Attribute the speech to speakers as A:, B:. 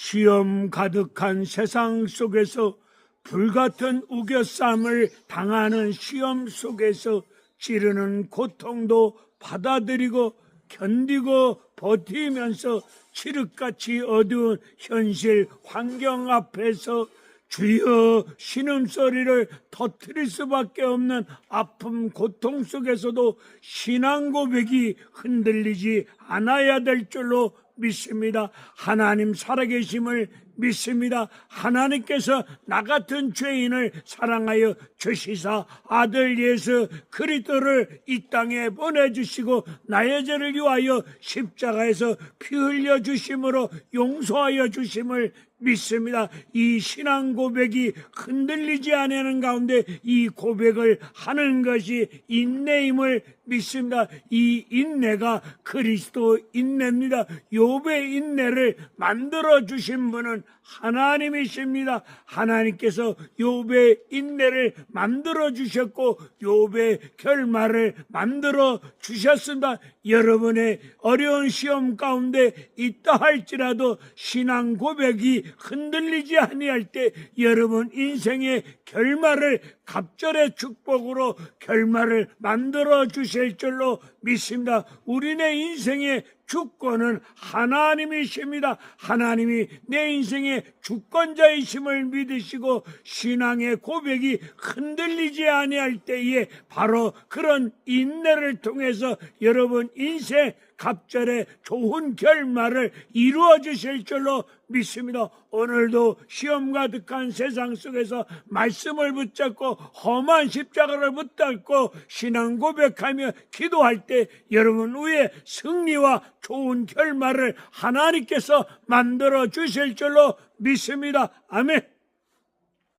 A: 시험 가득한 세상 속에서 불같은 우겨쌈을 당하는 시험 속에서 찌르는 고통도 받아들이고 견디고 버티면서 칠흑같이 어두운 현실 환경 앞에서 주여 신음소리를 터뜨릴 수밖에 없는 아픔 고통 속에서도 신앙 고백이 흔들리지 않아야 될 줄로 믿습니다. 하나님 살아계심을 믿습니다. 하나님께서 나 같은 죄인을 사랑하여 주시사 아들 예수 그리스도를 이 땅에 보내주시고 나의 죄를 위하여 십자가에서 피 흘려 주심으로 용서하여 주심을 믿습니다. 이 신앙 고백이 흔들리지 않는 가운데 이 고백을 하는 것이 인내임을 믿습니다. 이 인내가 그리스도 인내입니다. 욥의 인내를 만들어 주신 분은 하나님이십니다. 하나님께서 욥의 인내를 만들어 주셨고 욥의 결말을 만들어 주셨습니다. 여러분의 어려운 시험 가운데 있다 할지라도 신앙 고백이 흔들리지 아니할 때 여러분 인생의 결말을 갑절의 축복으로 결말을 만들어 주실 줄로 믿습니다. 우리네 인생의 주권은 하나님이십니다. 하나님이 내 인생의 주권자이심을 믿으시고 신앙의 고백이 흔들리지 아니할 때에 바로 그런 인내를 통해서 여러분 인생 갑절의 좋은 결말을 이루어 주실 줄로 믿습니다. 오늘도 시험 가득한 세상 속에서 말씀을 붙잡고 험한 십자가를 붙잡고 신앙 고백하며 기도할 때 여러분 위에 승리와 좋은 결말을 하나님께서 만들어 주실 줄로 믿습니다. 아멘.